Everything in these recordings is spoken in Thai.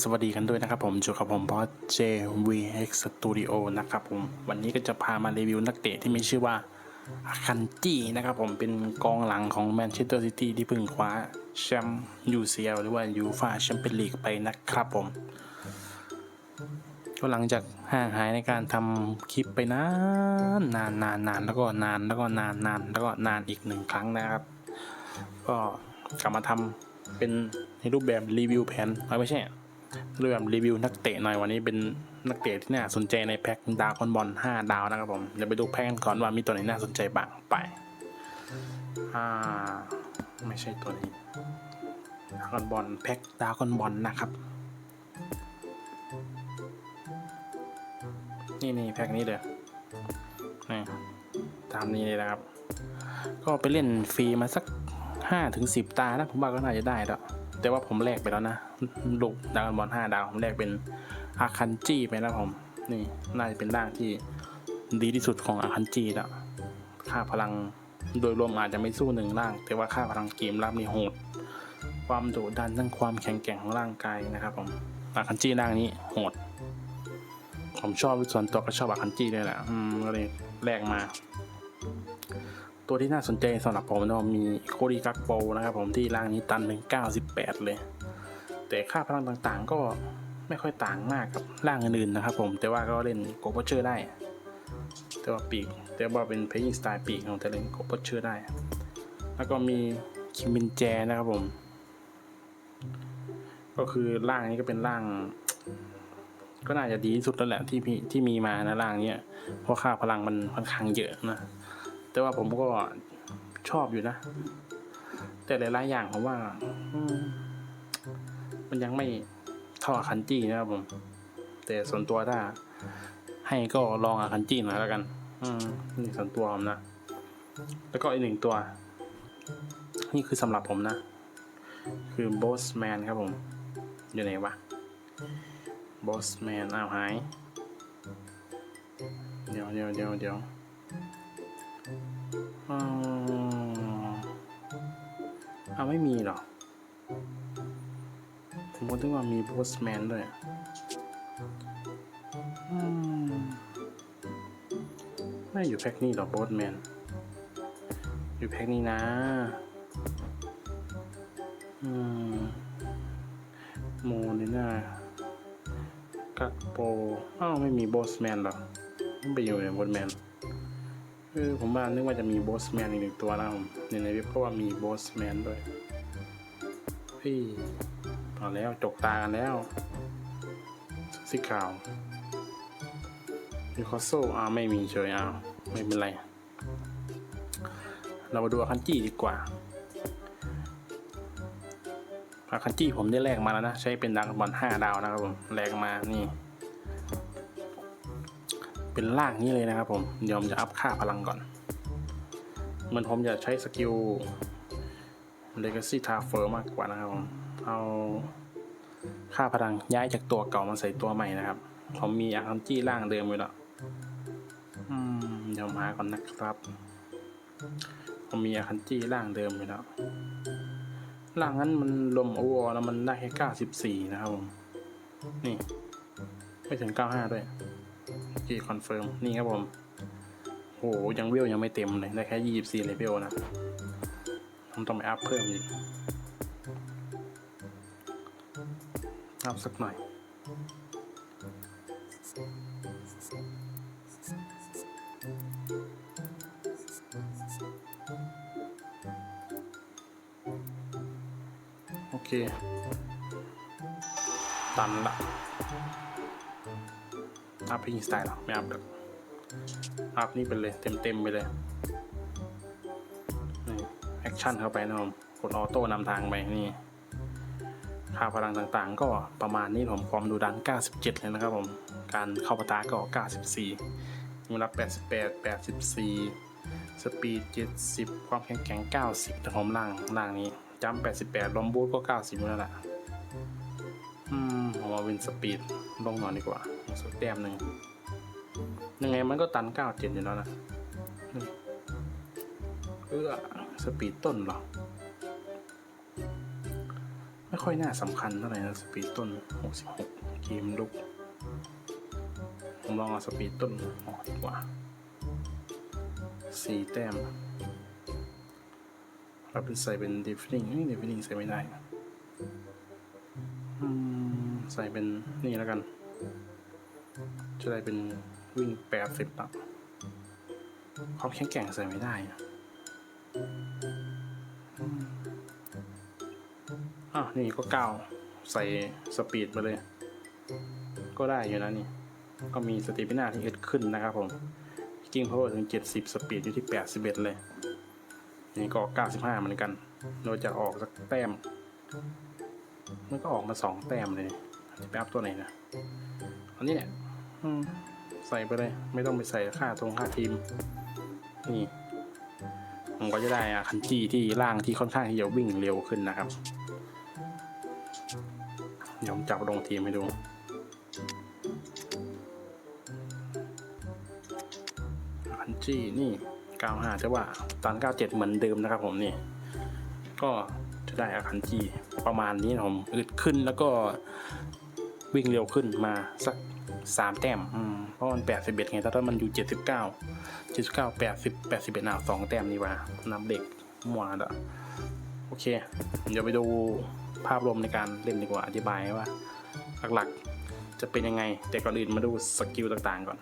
สวัสดีกันด้วยนะครับผมอยู่กับผมบอส JVX Studio นะครับผมวันนี้ก็จะพามารีวิวนักเตะที่มีชื่อว่าอาคันจีนะครับผมเป็นกองหลังของแมนเชสเตอร์ซิตี้ที่เพิ่งคว้าแชมป์ UCL หรือว่ายูฟาแชมเปี้ยนลีกไปนะครับผม ก็หลังจากห่างหายในการทำคลิปไปนานนานนานนานแล้วก็นานแล้วก็นานนานแล้วก็นานอีกหนึ่งครั้งนะครับ ก็กลับมาทำเป็นในรูปแบบรีวิวแผนไม่ใช่ เรูปแบบรีวิวนักเตะหน่อยวันนี้เป็นนักเตะที่น่าสนใจในแพ็คดาวคอนบอล5 ดาวนะครับผมเดี๋ยวไปดูแพ็คกันก่อนว่ามีตัวไหนน่าสนใจบ้างไปอ่าไม่ใช่ตัวนี้ดาวคอนบอลแพ็คดาวคอนบอลนะครับ นี่นี่แพ็คนี้เลยนี่ตามนี้เลยนะครับ ก็ไปเล่นฟรีมาสักห้าถึงสิบตานะผมว่าก็น่าจะได้แล้ว แต่ว่าผมแลกไปแล้วนะลูกดาวบอลห้าดาว ผมแลกเป็นอาคันจีไปแล้วผม นี่น่าจะเป็นร่างที่ดีที่สุดของอาคันจีแล้ว ค่าพลังโดยรวมอาจจะไม่สู้หนึ่งร่าง แต่ว่าค่าพลังเกมรับนี่โหด ความดุดันทั้งความแข็งแกร่งของร่างกายนะครับผมอาคันจีร่างนี้โหด ผมชอบส่วนตัวก็ชอบอาคันจีเลยแหละอืมก็เลยแลกมา ตัวที่น่าสนใจสำหรับผมเนะมีโคดีกักโปนะครับผมที่ร่างนี้ตันถึง98 เลย แต่ค่าพลังต่างๆก็ไม่ค่อยต่างมากกับร่างอื่นๆนะครับผมแต่ว่าก็เล่นโกโปเชอร์ได้ แต่ว่าปีกแต่ว่าเป็นเพย์ยิงสไตล์ปีกของแต่เล่นโกโปเชอร์ได้ แล้วก็มีคิมมินแจนะครับผม ก็คือร่างนี้ก็เป็นร่าง ก็น่าจะดีที่สุดแล้วแหละที่พี่ที่มีมานะร่างเนี้ยเพราะค่าพลังมันค่อนข้างเยอะนะ แต่ว่าผมก็ชอบอยู่นะ แต่หลายๆอย่างผมว่ามมันยังไม่เท่าอาคันจี้นะครับผม แต่ส่วนตัวถ้า ให้ก็ลองอาคันจี้หน่อยแล้วกัน อืมนี่ส่วนตัวผมนะ แล้วก็อีกหนึ่งตัว นี่คือสำหรับผมนะ คือ Boss Man ครับผม อยู่ไหนวะ Boss Man อ้าวหาย เดี๋ยวเดี๋ยวเดี๋ยวเดี๋ยว อ๋อเอาไม่มีหรอ ผมก็นึกว่ามีโบสแมนด้วยอืมไม่อยู่แพ็คนี้หรอโบสแมน อยู่แพ็คนี้นะ อืมโมนี่น่ากักโปอ้าวไม่มีโบสแมนหรอไม่ไปอยู่ในโบสแมน เออผมว่านึกว่าจะมีบอสแมนอีกหนึ่งตัวนะผมในในเว็บก็ว่ามีบอสแมนด้วยเฮ้ยเอแล้วจกตากันแล้วสีขาวมีคอสโซอ่าไม่มีเฉยอ้าวไม่เป็นไร เรามาดูอาคันจี้ดีกว่าอาคันจี้ผมได้แลกมาแล้วนะ ใช้เป็นดักบอลห้าดาวนะครับผมแลกมานี่ เป็นล่างนี้เลยนะครับผมเดี๋ยวผมจะอัพค่าพลังก่อนเหมือนผมจะใช้สกิล Legacy t a f e r มากกว่านะครับผมเอาค่าพลังย้ายจากตัวเก่ามาใส่ตัวใหม่นะครับ ผมมีอาคัมจี้ล่างเดิมอยู่แล้วอืมเดี๋ยวมาก่อนนะครับ ผมมีอาคันจี้ล่างเดิมอยู่แล้วล่างนั้นมันลมโอวอแล้วมันได้แค่94นะครับผม นี่ ไม่ถึง95ด้วย ที่คอนเฟิร์มนี่ครับผมโหยังเวลยังไม่เต็มเลยได้แค่ยี่สิบสี่เลเวลนะผมต้องไปอัพเพิ่มอีกอัพสักหน่อยโอเค ตันละ อัพพิงสไตล์หรอ ไม่อัพเลยอัพนี่ไปเลยเต็มเต็มๆไปเลยนี่แอคชั่นเข้าไปนะครับผมกดออโต้นำทางไปนี่ค่าพลังต่างๆ ก็ประมาณนี้ผมความดูดัน 97 เลยนะครับผม การเข้าปะทะก็ 94มูลรับ 88 84 สปีด 70 ความแข็งแกร่ง 90แต่ผมล่างล่างนี้จำ88 ลอมบูทก็ 90อยู่แล้วแหละอืมผมเอาวินสปีดลงหน่อยดีกว่า สักแต้มหนึ่งยังไงมันก็ตันเก้าเจ็ดอยู่แล้วนะนี่เออสปีดต้นหรอ ไม่ค่อยน่าสำคัญเท่าไหร่นะสปีดต้น 66เกมลุก ผมลองเอาสปีดต้นออกดีกว่าสี่แต้มเราเป็นใส่เป็น defining นี่ defining ใส่ไม่ได้อืมใส่เป็นนี่แล้วกัน จะได้เป็นวิ่งแปดสิบละความแข็งแกร่งใส่ไม่ได้อะอะนี่ก็เก้าใส่สปีดมาเลย ก็ได้อยู่นะนี่ ก็มีสติปินาที่อึดขึ้นนะครับผมกิ้งพราวเวอร์ถึง 70 สปีดอยู่ที่ 81 เลย นี่ก็ 95 เหมือนกัน เราจะออกสักแต้ม มันก็ออกมา 2 แต้มเลยจะไปอัพตัวไหนนะ อันนี้เนี่ย อืมใส่ไปเลย ไม่ต้องไปใส่ค่าตรงค่าทีม นี่ผมก็จะได้อะคันจี้ที่ล่างที่ค่อนข้างที่จะวิ่งเร็วขึ้นนะครับ เดี๋ยวผมจับลงทีมให้ดูพันจี้นี่95แต่ว่าตอน97 เหมือนเดิมนะครับผมนี่ ก็จะได้อาคันจีประมาณนี้นะผมอึดขึ้นแล้วก็วิ่งเร็วขึ้นมาสัก 3แต้มอืมเพราะมัน81ไง ถ้ามันอยู่79 79 80 81อะ2แต้มนี่ว่านับเด็กมัวแล้วโอเค เดี๋ยวไปดูภาพรวมในการเล่นดีกว่า อธิบายว่า หลักๆ จะเป็นยังไง แต่ก่อนอื่นมาดูสกิลต่างๆก่อน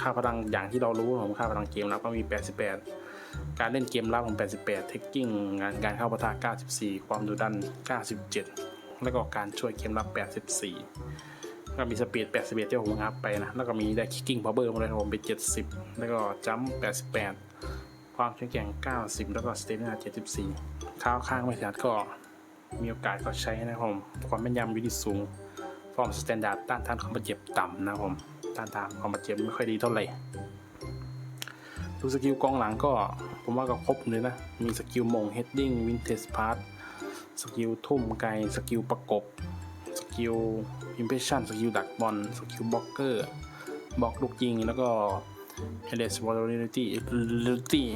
ค่าพลังอย่างที่เรารู้ผมค่าพลังเกมรับก็มี 88 การเล่นเกมรับของ 88 เทคกิ้งงานการเข้าปะทะ 94 ความดุดัน 97 แล้วก็การช่วยเกมรับ 84 ก็มีสปีด 81 ที่ผมอัพไปนะ แล้วก็มีได้คิกกิ้งพาวเวอร์มาเลยผมเป็น 70 แล้วก็จัมป์88 ความแข็งแกร่ง 90 แล้วก็สเตมินา74 ข้าวข้างไม่ถนัดก็มีโอกาสก็ใช้นะครับผม ความแม่นยำอยู่ที่สูง ฟอร์มสแตนดาร์ดต้านทานความบาดเจ็บต่ำนะครับผม ต้านทานความบาดเจ็บไม่ค่อยดีเท่าไหร่ ดูสกิลกองหลังก็ผมว่าก็ครบเลยนะ มีสกิลมงเฮดดิ้งวินเทจพาร์ทสกิลทุ่มไกล สกิลประกบ สกิล อิมเพรสชั่นสกิลดักบอลสกิลบล็อกเกอร์บล็อกลูกยิง แล้วก็เฮเลสวอลเลนิตี้ลิตี้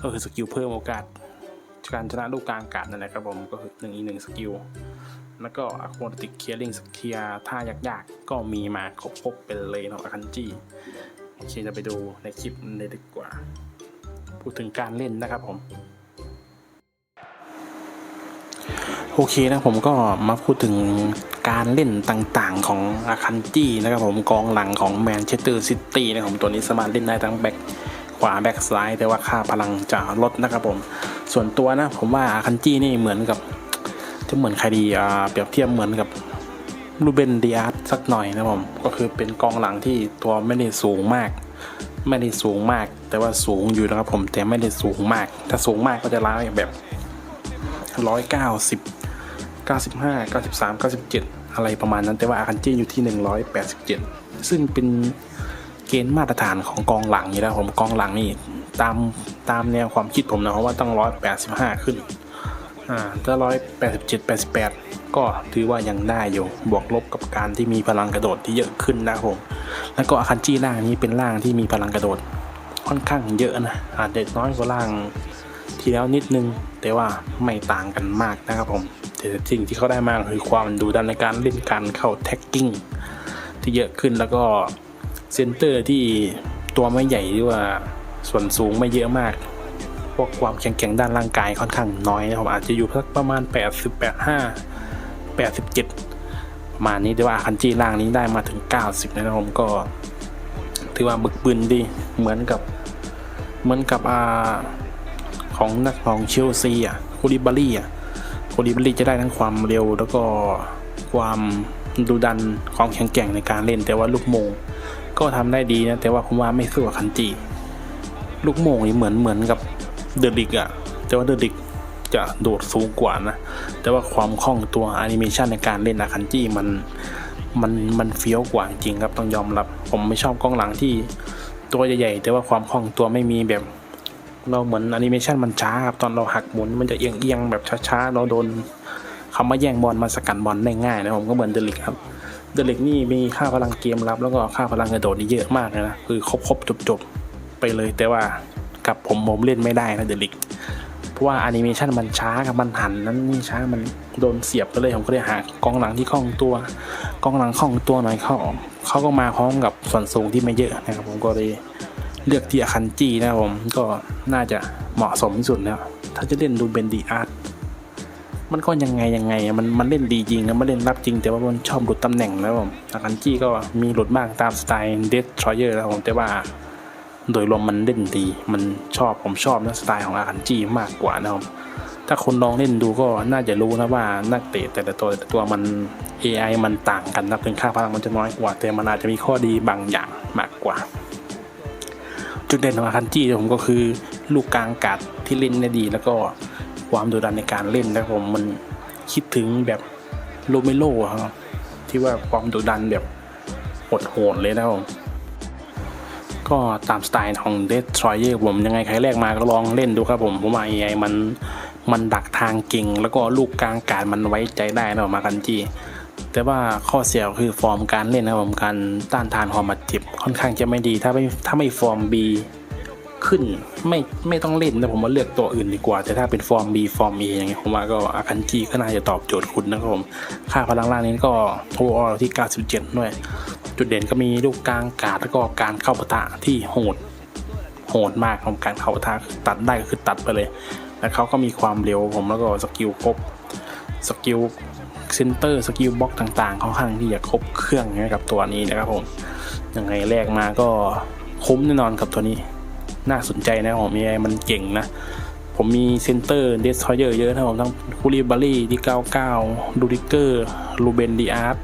ก็คือสกิลเพิ่มโอกาส การชนะลูกกลางอากาศนั่นแหละครับผมก็คือหนึ่งอีหนึ่งสกิลแล้วก็อะควาติกเคลียร์ลิงสเคลียร์ท่ายากๆ ก็มีมาครบๆเป็นเลยเนาะอคันจีโอเคจะไปดูในคลิปเลยดีกว่า พูดถึงการเล่นนะครับผม โอเคนะผมก็มาพูดถึงการเล่นต่างๆของอาคันจีนะครับผมกองหลังของแมนเชสเตอร์ซิตี้นะครับตัวนี้สามารถเล่นได้ทั้งแบ็คขวาแบ็คซ้าย แต่ว่าค่าพลังจะลดนะครับผม ส่วนตัวนะผมว่าอาคันจีนี่เหมือนกับจะเหมือนใครดีอ่าเปรียบเทียบเหมือนกับลูเบนดิอาร์สักหน่อยนะผมก็คือเป็นกองหลังที่ตัวไม่ได้สูงมาก ไม่ได้สูงมาก แต่ว่าสูงอยู่นะครับผมแต่ไม่ได้สูงมาก ถ้าสูงมากก็จะล้าแบบร้อยเก้าสิบ เก้าสิบห้าเก้าสิบสามเก้าสิบเจ็ดอะไรประมาณนั้น แต่ว่าอาคันจีอยู่ที่หนึ่งร้อยแปดสิบเจ็ดซึ่งเป็นเกณฑ์มาตรฐานของกองหลังอยู่แล้วผมกองหลังนี่ตามตามแนวความคิดผมนะเพราะว่าต้องร้อยแปดสิบห้าขึ้น อ่าถ้าร้อยแปดสิบเจ็ดแปดสิบแปดก็ถือว่ายังได้อยู่ บวกลบกับการที่มีพลังกระโดดที่เยอะขึ้นนะครับผม แล้วก็อาคันจี้ล่างนี้เป็นล่างที่มีพลังกระโดดค่อนข้างเยอะนะอาจจะน้อยกว่าล่างที่แล้วนิดนึง แต่ว่าไม่ต่างกันมากนะครับผม แต่สิ่งที่เขาได้มาคือความดูดันในการเล่นการเข้าแท็กกิ้งที่เยอะขึ้นแล้วก็เซนเตอร์ที่ตัวไม่ใหญ่หรือว่าส่วนสูงไม่เยอะมาก พวกความแข็งแกร่งด้านร่างกายค่อนข้างน้อยนะครับอาจจะอยู่สักประมาณ 88 5 87 ประมาณนี้แต่ว่าคันจีล่างนี้ได้มาถึง 90 นะครับผมก็ ถือว่าบึกบึนดีเหมือนกับเหมือนกับอาของนักของเชลซีอะคูลิบารี่อะ คูลิบารี่จะได้ทั้งความเร็ว แล้วก็ความดูดันความแข็งแกร่งในการเล่นแต่ว่าลูกโมง ก็ทำได้ดีนะ แต่ว่าผมว่าไม่สู้กับคันจีลูกโมงนี่เหมือนเหมือนกับเดอะลิกอะแต่ว่าเดอะลิกจะโดดสูงกว่านะ แต่ว่าความคล่องตัวแอนิเมชันในการเล่นอาคันจีมันมันมันเฟี้ยวกว่าจริงครับต้องยอมรับ ผมไม่ชอบกล้องหลังที่ตัวใหญ่ๆแต่ว่าความคล่องตัวไม่มีแบบ เราเหมือนแอนิเมชันมันช้าครับตอนเราหักหมุนมันจะเอียงๆแบบช้าๆเราโดนเขามาแย่งบอลมาสกัดบอลได้ง่ายนะผมก็เหมือนเดลิกครับเดลิกนี่มีค่าพลังเกมรับ แล้วก็ค่าพลังกระโดดนี่เยอะมากนะคือครบๆจบๆไปเลยแต่ว่ากับผมผมเล่นไม่ได้นะเดลิกเพราะว่าแอนิเมชันมันช้ากับมันหันนั้นนี่ช้ามันโดนเสียบก็เลยผมก็เลยหากองหลังที่คล่องตัวกองหลังคล่องตัวหน่อยเขาเขาก็มาพร้อมกับส่วนสูงที่ไม่เยอะนะครับผมก็เลย เลือกที่อาคันจีนะครับผมก็น่าจะเหมาะสมที่สุดแล้วถ้าจะเล่นดูเบนดีอาร์ตมันก็ยังไงยังไงมันมันเล่นดีจริงนะมันเล่นรับจริง แต่ว่ามันชอบหลุดตำแหน่งนะครับผมอาคันจีก็มีหลุดบ้างตามสไตล์เดสทรอยเยอร์นะครับผมแต่ว่าโดยรวมมันเล่นดี มันชอบผมชอบนะสไตล์ของอาคันจีมากกว่านะครับ ถ้าคนลองเล่นดูก็น่าจะรู้นะว่านักเตะแต่ละตัวแต่ละตัวมัน AI มันต่างกันนะถึงค่าพลังมันจะน้อยกว่า แต่มันอาจจะมีข้อดีบางอย่างมากกว่า จุดเด่นของอาคันจีผมก็คือลูกกลางกัดที่เล่นได้ดี แล้วก็ความดุดันในการเล่นนะผมมันคิดถึงแบบโรเมโลครับที่ว่าความดุดันแบบโหดๆเลยนะผมก็ตามสไตล์ของ d e s t r o y e r ผมยังไงใครแรกมาก็ลองเล่นดูครับผมผมว่า AI มันมันดักทางเก่ง แล้วก็ลูกกลางการมันไว้ใจได้นะมากันจี้ แต่ว่าข้อเสียคือฟอร์มการเล่นนะครับผมการต้านทานความบาดเจ็บค่อนข้างจะไม่ดี ถ้าไม่ถ้าไม่ฟอร์ม B ขึ้นไม่ไม่ต้องเล่นนะผมว่าเลือกตัวอื่นดีกว่า แต่ถ้าเป็นฟอร์ม B ฟอร์ม A อย่างเงี้ยผมว่าก็อาคันจีก็น่าจะตอบโจทย์คุณนะครับผมค่าพลังล่างนี้ก็โทออที่ 97 ด้วย จุดเด่นก็มีลูกกลางกาดแล้วก็การเข้าปะทะที่โหดโหดมากของการเข้าปะทะตัดได้ก็คือตัดไปเลย แล้วเขาก็มีความเร็วผมแล้วก็สกิลครบสกิล เซนเตอร์สกิลบล็อกต่างๆเขาข้างที่จะครบเครื่องนะกับตัวนี้นะครับผมยังไงแรกมาก็คุ้มแน่นอนกับตัวนี้ น่าสนใจนะผมมีไอมันเก่งนะ ผมมีเซนเตอร์เดสทอยเยอร์เยอะนะผมทั้งคูริบารี่ที่99ดูดิเกอร์ลูเบนดีอาร์ต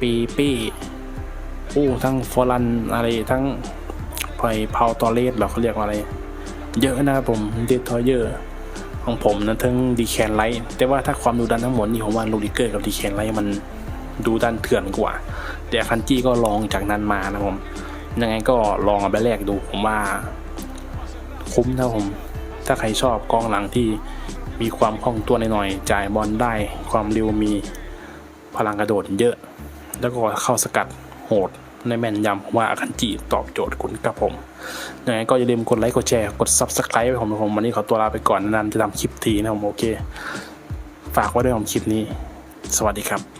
ปีปี้โอ้ทั้งฟอรันอะไรทั้งไพพาวตอเลสหรอเขาเรียกว่าอะไร เยอะนะครับผมเดสทอยเยอร์ ของผมนะทั้งดีแคนไลท์แต่ว่าถ้าความดูดันทั้งหมดนี่ผมว่าลูดิเกอร์กับดีแคนไลท์มันดูดันเถื่อนกว่า แต่คันจี้ก็ลองจากนั้นมานะผมยังไงก็ลองเอาไปแลกดูผมว่า คุ้มนะผม ถ้าใครชอบกองหลังที่มีความคล่องตัวหน่อยๆจ่ายบอลได้ความเร็วมีพลังกระโดดเยอะ แล้วก็เข้าสกัดโหด ในแม่นยำว่าอาคันจิตอบโจทย์คุณกับผมยังไงก็อย่าลืมกดไลค์กดแชร์กด subscribe ไปผมผมวันนี้ขอตัวลาไปก่อนนานจะทำคลิปทีนะผมโอเค ฝากไว้ด้วยของคลิปนี้ สวัสดีครับ